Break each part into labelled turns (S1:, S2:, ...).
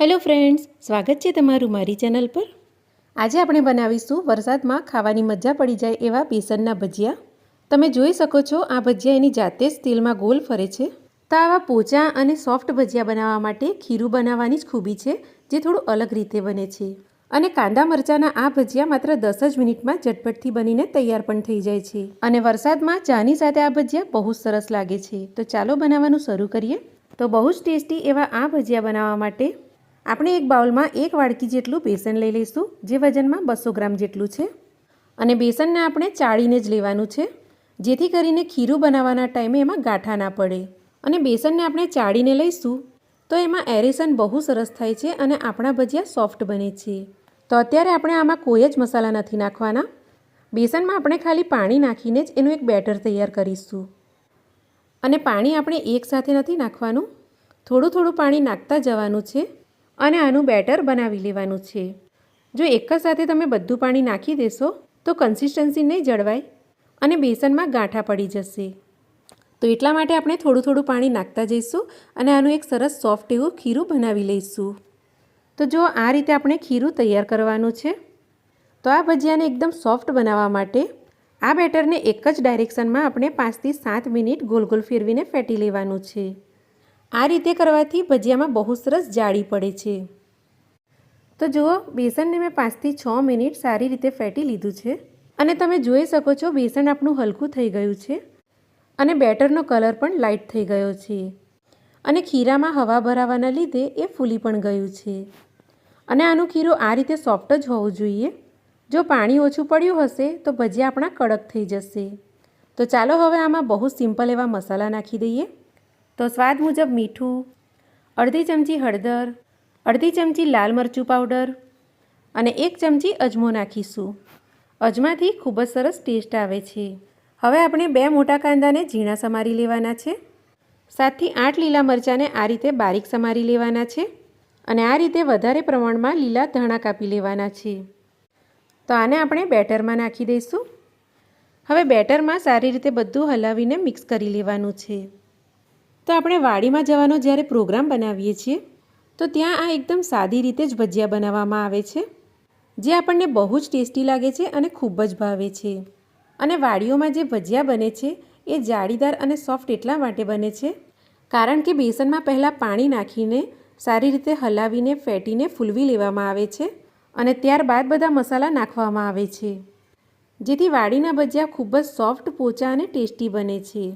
S1: Hello friends, સ્વાગત છે તમારું મારી ચેનલ પર. આજે આપણે બનાવીશું વરસાદમાં ખાવાની મજા પડી જાય એવા બેસનના ભજીયા. તમે જોઈ શકો છો આ ભજીયા એની જાતે જ તેલમાં ગોલ ફરે છે. તો આવા પોચા અને સોફ્ટ ભજીયા બનાવવા માટે ખીરું બનાવવાની જ ખૂબી છે, જે થોડું અલગ રીતે બને છે. અને કાંદા મરચાંના આ ભજીયા માત્ર દસ જ મિનિટમાં ઝટપટથી બનીને તૈયાર પણ થઈ જાય છે. અને વરસાદમાં ચાની સાથે આ ભજીયા બહુ જ સરસ લાગે છે. તો ચાલો બનાવવાનું શરૂ કરીએ. તો બહુ જ ટેસ્ટી એવા આ ભજીયા બનાવવા માટે આપણે એક બાઉલમાં એક વાડકી જેટલું બેસન લઈ લઈશું, જે વજનમાં બસો ગ્રામ જેટલું છે. અને બેસનને આપણે ચાળીને જ લેવાનું છે, જેથી કરીને ખીરું બનાવવાના ટાઈમે એમાં ગાંઠા ના પડે. અને બેસનને આપણે ચાળીને લઈશું, તો એમાં એરેસન બહુ સરસ થાય છે અને આપણા ભજીયા સોફ્ટ બને છે. તો અત્યારે આપણે આમાં કોઈ જ મસાલા નથી નાખવાના. બેસનમાં આપણે ખાલી પાણી નાખીને જ એનું એક બેટર તૈયાર કરીશું. અને પાણી આપણે એકસાથે નથી નાખવાનું, થોડું થોડું પાણી નાખતા જવાનું છે. અને આનું બેટર બનાવી લેવાનું છે. જો એક જ સાથે તમે બધું પાણી નાખી દેશો, તો કન્સિસ્ટન્સી નહીં જળવાય અને બેસનમાં ગાંઠા પડી જશે. તો એટલા માટે આપણે થોડું થોડું પાણી નાખતા જઈશું અને આનું એક સરસ સોફ્ટ એવું ખીરું બનાવી લઈશું. તો જો આ રીતે આપણે ખીરું તૈયાર કરવાનું છે, તો આ ભજીયાને એકદમ સોફ્ટ બનાવવા માટે આ બેટરને એક જ ડાયરેક્શનમાં આપણે પાંચથી સાત મિનિટ ગોલ ગોલ ફેરવીને ફેટી લેવાનું છે. આ રીતે કરવાથી ભજીયામાં બહુ સરસ જાળી પડે છે. તો જુઓ બેસનને મેં પાંચથી છ મિનિટ સારી રીતે ફેટી લીધું છે. અને તમે જોઈ શકો છો બેસન આપણું હલકું થઈ ગયું છે અને બેટરનો કલર પણ લાઇટ થઈ ગયો છે. અને ખીરામાં હવા ભરાવાના લીધે એ ફૂલી પણ ગયું છે. અને આનું ખીરું આ રીતે સોફ્ટ જ હોવું જોઈએ. જો પાણી ઓછું પડ્યું હશે, તો ભજીયા આપણા કડક થઈ જશે. તો ચાલો હવે આમાં બહુ સિમ્પલ એવા મસાલા નાખી દઈએ. તો સ્વાદ મુજબ મીઠું, અડધી ચમચી હળદર, અડધી ચમચી લાલ મરચું પાવડર અને એક ચમચી અજમો નાખીશું. અજમાથી ખૂબ જ સરસ ટેસ્ટ આવે છે. હવે આપણે બે મોટા કાંદાને ઝીણા સમારી લેવાના છે. સાતથી આઠ લીલા મરચાંને આ રીતે બારીક સમારી લેવાના છે અને આ રીતે વધારે પ્રમાણમાં લીલા ધાણા કાપી લેવાના છે. તો આને આપણે બેટરમાં નાખી દઈશું. હવે બેટરમાં સારી રીતે બધું હલાવીને મિક્સ કરી લેવાનું છે. તો આપણે વાડીમાં જવાનો જ્યારે પ્રોગ્રામ બનાવીએ છીએ, તો ત્યાં આ એકદમ સાદી રીતે જ ભજીયા બનાવવામાં આવે છે, જે આપણને બહુ જ ટેસ્ટી લાગે છે અને ખૂબ જ ભાવે છે. અને વાડીઓમાં જે ભજીયા બને છે, એ જાળીદાર અને સોફ્ટ એટલા માટે બને છે, કારણ કે બેસનમાં પહેલાં પાણી નાખીને સારી રીતે હલાવીને, ફેટીને ફૂલવી લેવામાં આવે છે અને ત્યારબાદ બધા મસાલા નાખવામાં આવે છે, જેથી વાડીના ભજીયા ખૂબ જ સોફ્ટ, પોચા અને ટેસ્ટી બને છે.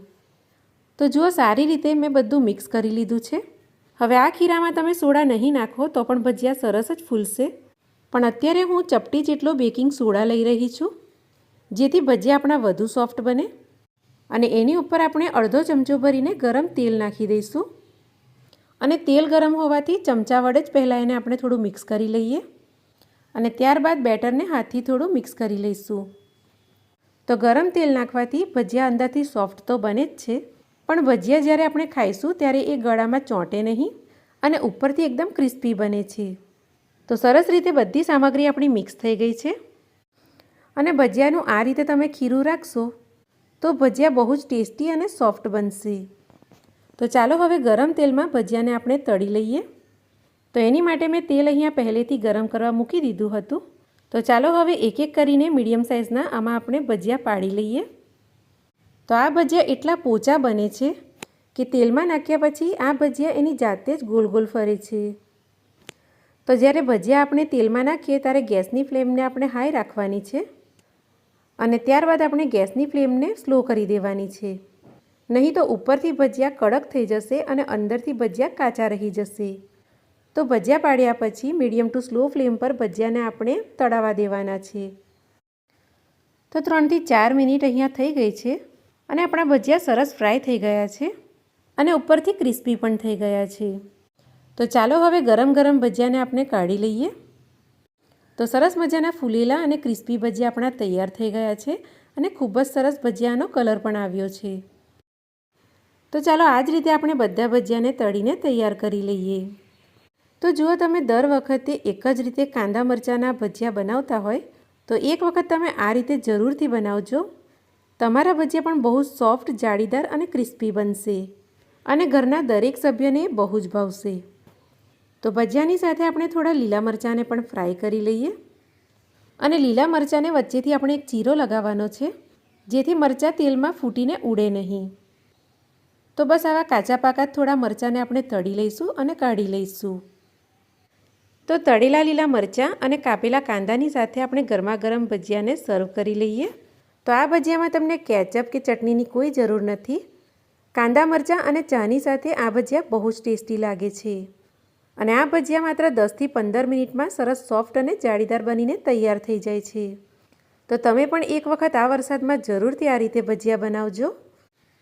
S1: તો જુઓ, સારી રીતે મેં બધું મિક્સ કરી લીધું છે. હવે આ ખીરામાં તમે સોડા નહીં નાખો તો પણ ભજીયા સરસ જ ફૂલશે. પણ અત્યારે હું ચપટી જેટલો બેકિંગ સોડા લઈ રહી છું, જેથી ભજીયા આપણા વધુ સોફ્ટ બને. અને એની ઉપર આપણે અડધો ચમચો ભરીને ગરમ તેલ નાખી દઈશું. અને તેલ ગરમ હોવાથી ચમચા વડે જ પહેલાં એને આપણે થોડું મિક્સ કરી લઈએ. અને ત્યારબાદ બેટરને હાથથી થોડું મિક્સ કરી લઈશું. તો ગરમ તેલ નાખવાથી ભજીયા અંદરથી સોફ્ટ તો બને જ છે. પણ ભજીયા જ્યારે આપણે ખાઈશું ત્યારે એ ગળામાં ચોંટે નહીં અને ઉપરથી એકદમ ક્રિસ્પી બને છે. તો સરસ રીતે બધી સામગ્રી આપણી મિક્સ થઈ ગઈ છે. અને ભજીયાનું આ રીતે તમે ખીરું રાખશો તો ભજીયા બહુ જ ટેસ્ટી અને સોફ્ટ બનશે. તો ચાલો હવે ગરમ તેલમાં ભજીયાને આપણે તળી લઈએ. તો એની માટે મેં તેલ અહીંયા પહેલેથી ગરમ કરવા મૂકી દીધું હતું. તો ચાલો હવે એક એક કરીને મીડિયમ સાઇઝના આમાં આપણે ભજીયા પાડી લઈએ. તો આ ભજીયા એટલા પોચા બને છે કે તેલમાં નાખ્યા પછી આ ભજીયા એની જાતે જ ગોલ ગોલ ફરે છે. તો જ્યારે ભજીયા આપણે તેલમાં નાખીએ ત્યારે ગેસની ફ્લેમને આપણે હાઈ રાખવાની છે અને ત્યારબાદ આપણે ગેસની ફ્લેમને સ્લો કરી દેવાની છે. નહીં તો ઉપરથી ભજીયા કડક થઈ જશે અને અંદરથી ભજીયા કાચા રહી જશે. તો ભજીયા પાડ્યા પછી મીડિયમ ટુ સ્લો ફ્લેમ પર ભજીયાને આપણે તળાવા દેવાના છે. તો ત્રણથી ચાર મિનિટ અહીંયા થઈ ગઈ છે. અને આપણા ભજીયા સરસ ફ્રાય થઈ ગયા છે અને ઉપરથી ક્રિસ્પી પણ થઈ ગયા છે. તો ચાલો હવે ગરમ ગરમ ભજીયાને આપણે કાઢી લઈએ. તો સરસ મજાના ફૂલેલા અને ક્રિસ્પી ભજીયા આપણા તૈયાર થઈ ગયા છે અને ખૂબ જ સરસ ભજીયાનો કલર પણ આવ્યો છે. તો ચાલો આ જ રીતે આપણે બધા ભજીયાને તળીને તૈયાર કરી લઈએ. તો જુઓ તમે દર વખતે એક જ રીતે કાંદા મરચાંના ભજીયા બનાવતા હોય તો એક વખત તમે આ રીતે જરૂરથી બનાવજો. તમારા ભજીયા પણ બહુ સોફ્ટ, જાળીદાર અને ક્રિસ્પી બનશે. અને ઘરના દરેક સભ્યને બહુ જ ભાવશે. તો ભજીયાની સાથે આપણે થોડા લીલા મરચાંને પણ ફ્રાય કરી લઈએ. અને લીલા મરચાંને વચ્ચેથી આપણે એક ચીરો લગાવવાનો છે, જેથી મરચાં તેલમાં ફૂટીને ઉડે નહીં. તો બસ આવા કાચા પાકા થોડા મરચાંને આપણે તળી લઈશું અને કાઢી લઈશું. તો તળેલા લીલા મરચાં અને કાપેલા કાંદાની સાથે આપણે ગરમા ગરમ ભજીયાને સર્વ કરી લઈએ. તો આ ભજીયામાં તમને કેચઅપ કે ચટણીની કોઈ જરૂર નથી. કાંદા મરચાં અને ચાની સાથે આ ભજીયા બહુ જ ટેસ્ટી લાગે છે. અને આ ભજીયા માત્ર દસથી પંદર મિનિટમાં સરસ સોફ્ટ અને જાળીદાર બનીને તૈયાર થઈ જાય છે. તો તમે પણ એક વખત આ વરસાદમાં જરૂરથી આ રીતે ભજીયા બનાવજો.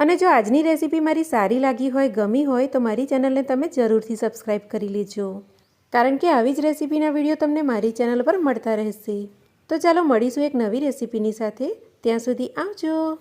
S1: અને જો આજની રેસીપી મારી સારી લાગી હોય, ગમી હોય, તો મારી ચેનલને તમે જરૂરથી સબસ્ક્રાઈબ કરી લેજો. કારણ કે આવી જ રેસીપીના વીડિયો તમને મારી ચેનલ પર મળતા રહેશે. તો ચાલો મળીશું એક નવી રેસીપીની સાથે. ત્યાં સુધી આવજો.